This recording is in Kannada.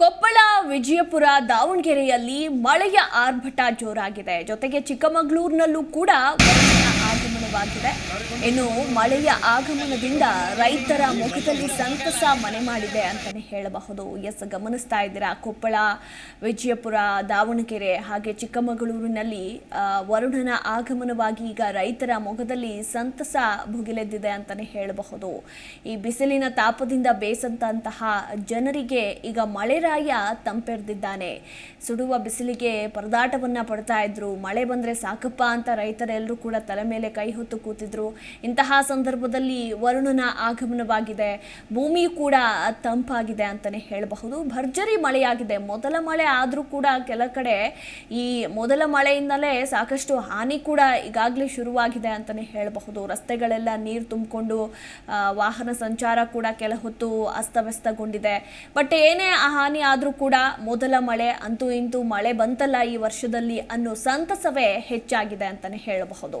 ಕೊಪ್ಪಳ ವಿಜಯಪುರ ದಾವಣಗೆರೆಯಲ್ಲಿ ಮಳೆಯ ಆರ್ಭಟ ಜೋರಾಗಿದೆ. ಜೊತೆಗೆ ಚಿಕ್ಕಮಗಳೂರಿನಲ್ಲೂ ಕೂಡ ಆಗಮನವಾಗಿದೆ ಇನ್ನು ಮಳೆಯ ಆಗಮನದಿಂದ ರೈತರ ಮುಖದಲ್ಲಿ ಸಂತಸ ಮನೆ ಮಾಡಿದೆ ಅಂತಾನೆ ಹೇಳಬಹುದು. ಎಸ್, ಗಮನಿಸ್ತಾ ಇದ್ದೀರಾ? ಕೊಪ್ಪಳ, ವಿಜಯಪುರ, ದಾವಣಗೆರೆ ಹಾಗೆ ಚಿಕ್ಕಮಗಳೂರಿನಲ್ಲಿ ವರುಣನ ಆಗಮನವಾಗಿ ಈಗ ರೈತರ ಮುಖದಲ್ಲಿ ಸಂತಸ ಭುಗಿಲೆದ್ದಿದೆ ಅಂತಾನೆ ಹೇಳಬಹುದು. ಈ ಬಿಸಿಲಿನ ತಾಪದಿಂದ ಬೇಸಂತಹ ಜನರಿಗೆ ಈಗ ಮಳೆರಾಯ ತಂಪೆರೆದಿದ್ದಾನೆ. ಸುಡುವ ಬಿಸಿಲಿಗೆ ಪರದಾಟವನ್ನ ಪಡ್ತಾ ಇದ್ರು. ಮಳೆ ಬಂದ್ರೆ ಸಾಕಪ್ಪ ಅಂತ ರೈತರೆಲ್ಲರೂ ಕೂಡ ತಲೆ ಮೇಲೆ ಕೈ ಹೊತ್ತು ಕೂತಿದ್ರು. ಇಂತಹ ಸಂದರ್ಭದಲ್ಲಿ ವರುಣನ ಆಗಮನವಾಗಿದೆ. ಭೂಮಿ ಕೂಡ ತಂಪಾಗಿದೆ ಅಂತಾನೆ ಹೇಳಬಹುದು. ಭರ್ಜರಿ ಮಳೆಯಾಗಿದೆ. ಮೊದಲ ಮಳೆ ಆದರೂ ಕೂಡ ಕೆಲ ಕಡೆ ಈ ಮೊದಲ ಮಳೆಯಿಂದಲೇ ಸಾಕಷ್ಟು ಹಾನಿ ಕೂಡ ಈಗಾಗಲೇ ಶುರುವಾಗಿದೆ ಅಂತಾನೆ ಹೇಳಬಹುದು. ರಸ್ತೆಗಳೆಲ್ಲ ನೀರು ತುಂಬಿಕೊಂಡು ವಾಹನ ಸಂಚಾರ ಕೂಡ ಕೆಲ ಹೊತ್ತು ಅಸ್ತವ್ಯಸ್ತಗೊಂಡಿದೆ. ಬಟ್ ಏನೇ ಆ ಹಾನಿ ಆದರೂ ಕೂಡ ಮೊದಲ ಮಳೆ ಅಂತೂ ಇಂತೂ ಮಳೆ ಬಂತಲ್ಲ ಈ ವರ್ಷದಲ್ಲಿ ಅನ್ನೋ ಸಂತಸವೇ ಹೆಚ್ಚಾಗಿದೆ ಅಂತಾನೆ ಹೇಳಬಹುದು.